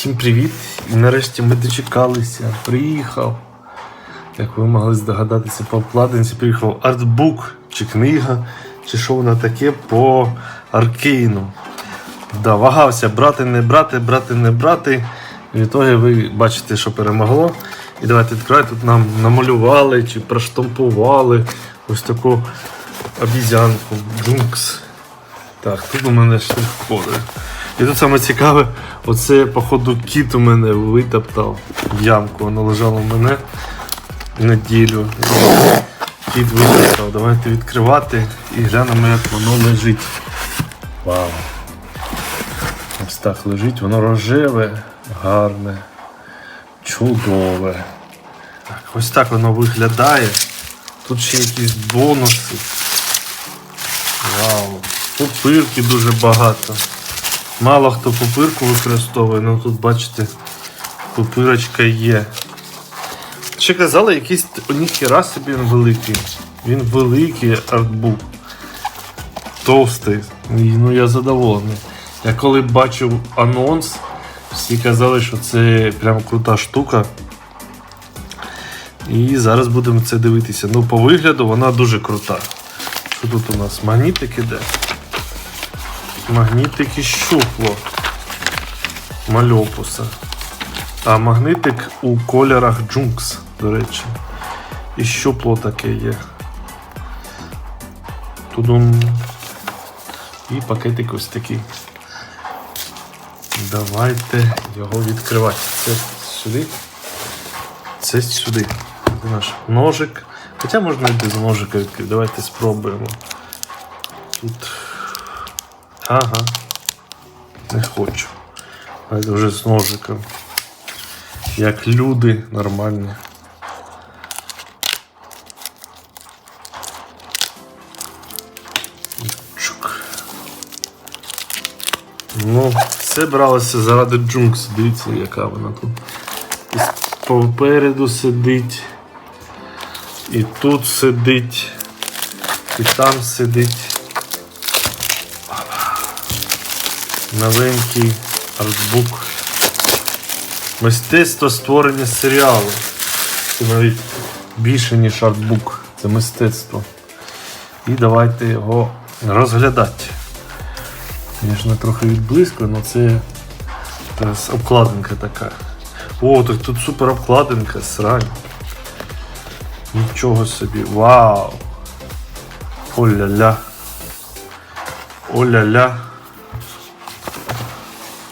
Всім привіт! І нарешті ми дочекалися. Приїхав. Як ви могли здогадатися по обкладинці, приїхав артбук чи книга, чи що воно таке по аркейну. Да, вагався брати, не брати, брати, не брати. І в ітогі ви бачите, що перемогло. І давайте відкривати. Тут нам намалювали чи проштампували ось таку обізянку. Джункс. Так, тут у мене штрих-коди. І тут саме цікаве, оце, походу, кіт у мене витоптав ямку, воно лежало в мене неділю. Кіт витоптав. Давайте відкривати і глянемо, як воно лежить. Вау. Ось так лежить, воно рожеве, гарне, чудове. Так, ось так воно виглядає. Тут ще якісь бонуси. Вау. Пупирки дуже багато. Мало хто пупирку використовує, ну тут бачите, пупирочка є. Ще казали, якийсь ніхіра собі він великий. Він великий артбук. Товстий. Ну я задоволений. Я коли бачив анонс, всі казали, що це прям крута штука. І зараз будемо це дивитися. Ну, по вигляду вона дуже крута. Що тут у нас? Магнітик іде. Магнітик і щупло мальопуса. А магнитик у кольорах джункс, до речі. І щупло таке є. Тудум. І пакетик ось такий. Давайте його відкривати. Це сюди. Це сюди. Це наш ножик. Хоча можна і без ножика відкрити. Давайте спробуємо. Тут. Ага. Не хочу. Давайте вже з ножиком. Як люди нормальні. Ну, все бралося заради джункс. Дивіться, яка вона тут. І попереду сидить. І тут сидить. І там сидить. Новенький артбук. Мистецтво створення серіалу. Це навіть більше, ніж артбук. Це мистецтво. І давайте його розглядати. Звісно, трохи відблизько, але це обкладинка така. О, так тут супер обкладинка, срань. Нічого собі. Вау! Оля-ля. Оля-ля.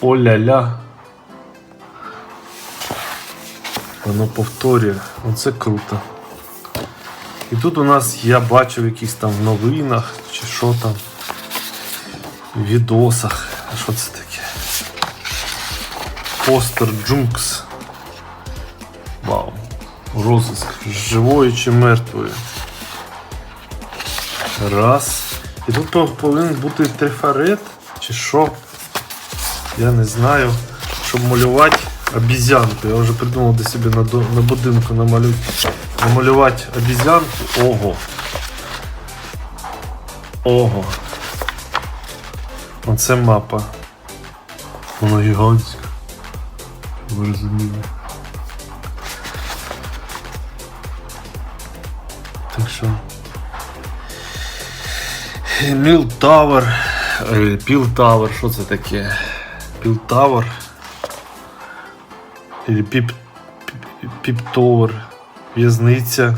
Оля-ля. Воно повторює. Оце круто. І тут у нас я бачив якісь там в новинах чи що там. В відосах. А що це таке? Постер Джункс. Вау. Розиск. Живою чи мертвою. Раз. І тут повинен бути трифарет, чи що. Я не знаю. Щоб малювати обізянку. Я вже придумав до себе на, до- на будинку намалю... намалювати обізянку. Ого. Ого. Оце мапа. Вона гігантська. Ви розуміли. Так що. Міл Тавер. Тавер, що це таке? Піл Тавер. Или Піп Піп Товер. В'язниця.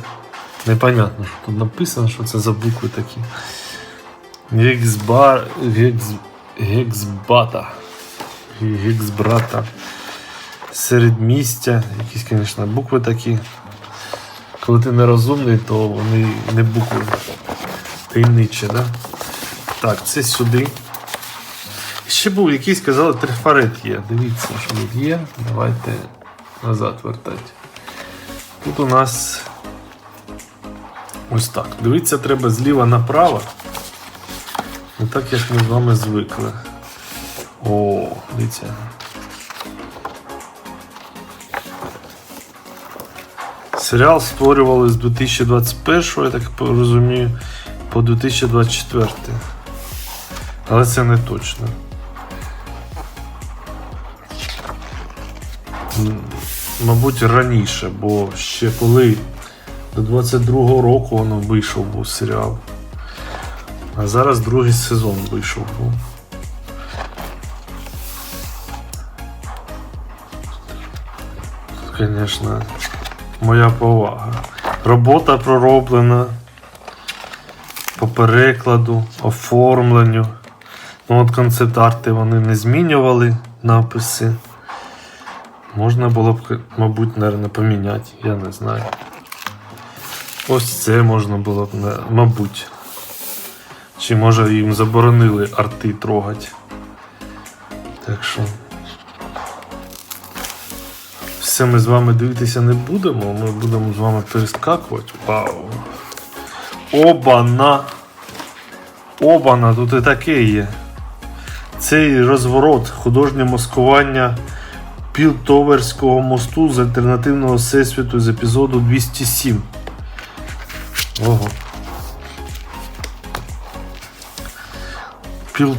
Непонятно, що тут написано, що це за букви такі. Гексбар. Гекс... Гексбата. Гексбрата. Середмістя. Якісь, звісно, букви такі. Коли ти не розумний, то вони не букви. Таємниче, да? Так, це сюди. Ще був якийсь, казали, трифарет є. Дивіться, що тут є. Давайте назад вертати. Тут у нас ось так. Дивіться, треба зліва направо. Не так, як ми з вами звикли. О, дивіться. Серіал створювали з 2021, я так розумію, по 2024. Але це не точно. Мабуть, раніше, бо ще коли до 22-го року воно вийшов був серіал. А зараз другий сезон вийшов був. Звісно, моя повага. Робота пророблена по перекладу, оформленню. Ну, от концепт-арти вони не змінювали написи. Можна було б, мабуть, наверное, поміняти, я не знаю. Ось це можна було б, мабуть. Чи може їм заборонили арти трогати. Так що. Все ми з вами дивитися не будемо, ми будемо з вами перескакувати. Вау! Обана! Обана, тут і таке є. Цей розворот, художнє маскування Пілтоверського мосту з альтернативного всесвіту з епізоду 207. Ого. Піл...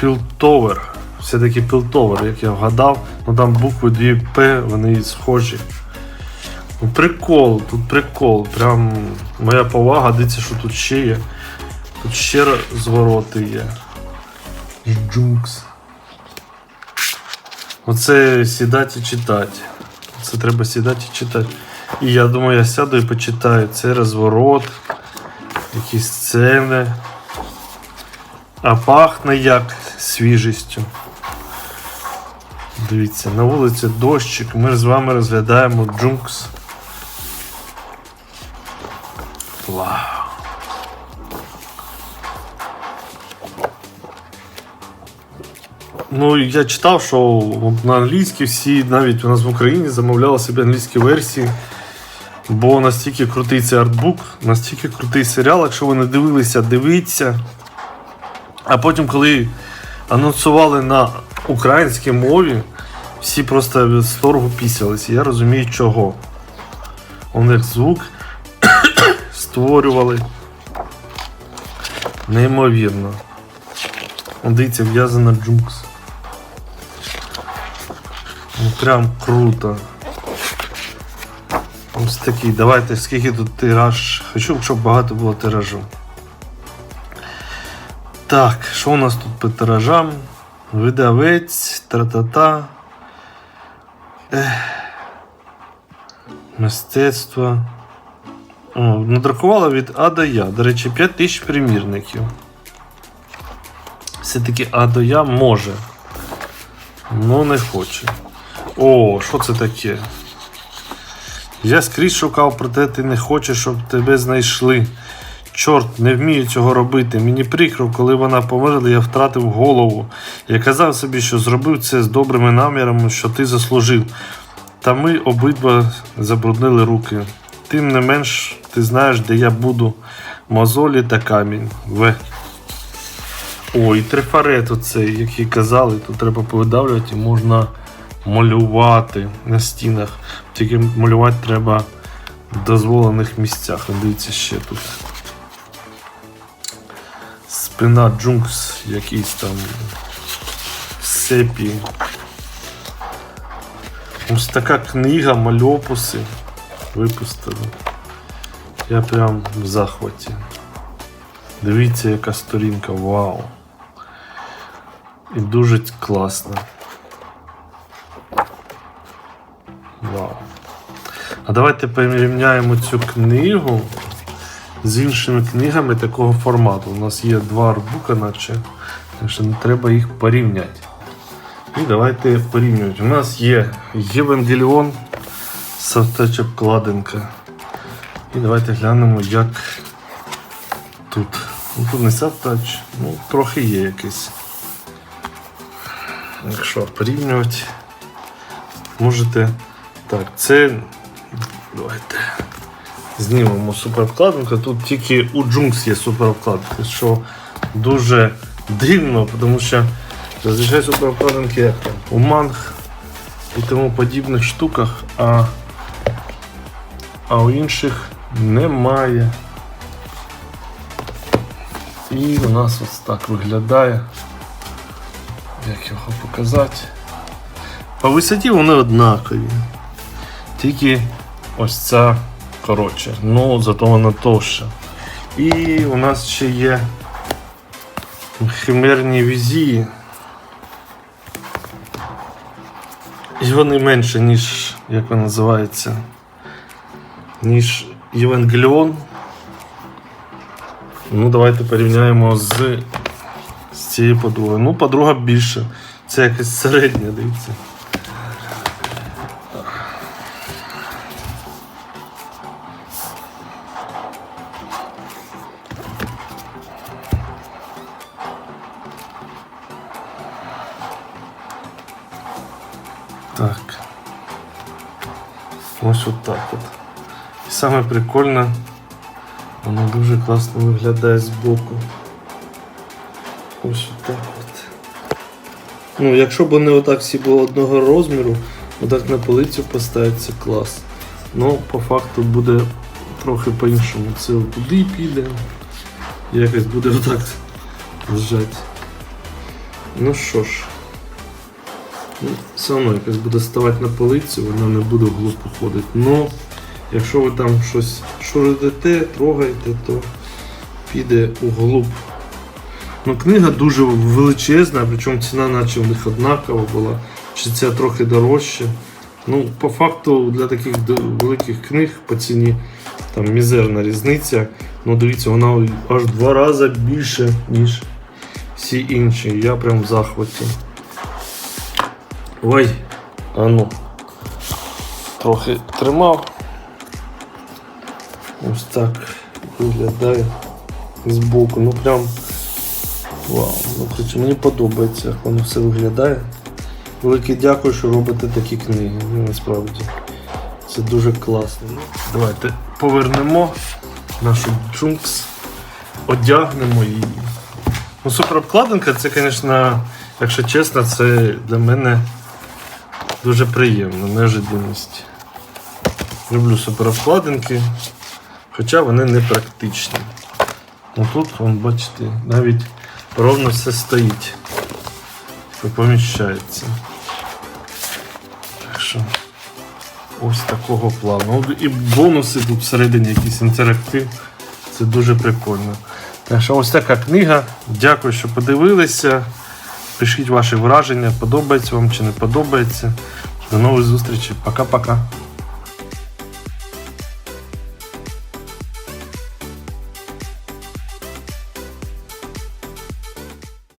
Пілтовер. Все-таки Пілтовер, як я вгадав, ну там букви 2 П, вони схожі. Ну, прикол, тут прикол. Прям моя повага, дивіться, що тут ще є. Тут ще звороти є. Джункс. Оце сідати і читати. Це треба сідати і читати. І я думаю, я сяду і почитаю. Це розворот, якісь сцени. А пахне як свіжістю. Дивіться, на вулиці дощик. Ми з вами розглядаємо джункс. Ну, я читав, що на англійській всі, навіть у нас в Україні, замовляли собі англійські версії. Бо настільки крутий цей артбук, настільки крутий серіал, якщо ви не дивилися, дивіться. А потім, коли анонсували на українській мові, всі просто з торгу пісялися. Я розумію, чого. У них звук створювали. Неймовірно. Дивіться, в'язана джункс. Ну, прям круто. Ось такий. Давайте, скільки тут тираж. Хочу, щоб багато було тиражу. Так, що у нас тут по тиражам? Видавець, тра-та-та. Мистецтво. О, надрукувала від А до Я. До речі, 5 тисяч примірників. Все-таки А до Я може. Ну не хоче. О, що це таке? Я скрізь шукав, проте ти не хочеш, щоб тебе знайшли. Чорт, не вмію цього робити. Мені прикро, коли вона померла, я втратив голову. Я казав собі, що зробив це з добрими намірами, що ти заслужив. Та ми обидва забруднили руки. Тим не менш, ти знаєш, де я буду. Мозолі та камінь. В. О, і трифарет оцей, який казали, тут треба повидавлювати можна малювати на стінах. Тільки малювати треба в дозволених місцях. Дивіться ще тут. Спина джункс якийсь там сепі. Ось така книга, мальопуси випустили. Я прям в захваті. Дивіться, яка сторінка, вау. І дуже класно. Вау. А давайте порівняємо цю книгу з іншими книгами такого формату. У нас є два арбука, наче, так що не треба їх порівняти. І давайте порівнювати. У нас є Євангеліон, Савтеч обкладинка. І давайте глянемо, як тут. Ну, тут не Савтач, ну трохи є якийсь. Якщо порівнювати, можете. Так, це. Давайте. Знімемо супервкладинку. Тут тільки у Джункс є супервкладинка, що дуже дивно, тому що зазвичай супервкладинки у манг і тому подібних штуках, а, а у інших немає. І у нас ось так виглядає. Як його показати? По висоті вони однакові. Тільки ось ця коротше. Ну, зато вона товща. І у нас ще є химерні візії. І вони менше, ніж, як він називається, ніж Євангеліон. Ну, давайте порівняємо з, з цією подругою. Ну, подруга більше. Це якась середня, дивіться. Ось отак от. І саме прикольне, воно дуже класно виглядає збоку. Ось отак от. Ну, якщо б вони отак всі були одного розміру, отак на полицю поставити, це клас. Ну, по факту буде трохи по-іншому. Це туди піде. Якось буде отак лежати. Ну що ж. Все одно якось буде ставати на полицю, вона не буде вглуб уходити. Ну, якщо ви там щось шуридите, трогаєте, то піде углуб. Ну, книга дуже величезна, причому ціна наче у них однакова була, чи це трохи дорожче. Ну, по факту для таких великих книг по ціні там мізерна різниця. Ну, дивіться, вона аж два рази більше, ніж всі інші. Я прям в захваті. Ой, а ну. Трохи тримав. Ось так виглядає збоку. Ну прям. Вау, ну коротше, мені подобається, як воно все виглядає. Велике дякую, що робите такі книги. Ну, насправді. Це дуже класно. Ну, давайте повернемо нашу джункс, одягнемо її. Ну, суперобкладинка, це, звісно, якщо чесно, це для мене дуже приємно, неожиданність. Люблю суперобкладинки, хоча вони не практичні. Ну тут, вон, бачите, навіть ровно все стоїть. І поміщається. Так що ось такого плану. Ну, І бонуси тут всередині якийсь інтерактив. Це дуже прикольно. Так що ось така книга. Дякую, що подивилися. Пишіть ваші враження, подобається вам чи не подобається. До нових зустрічей. Пока-пока.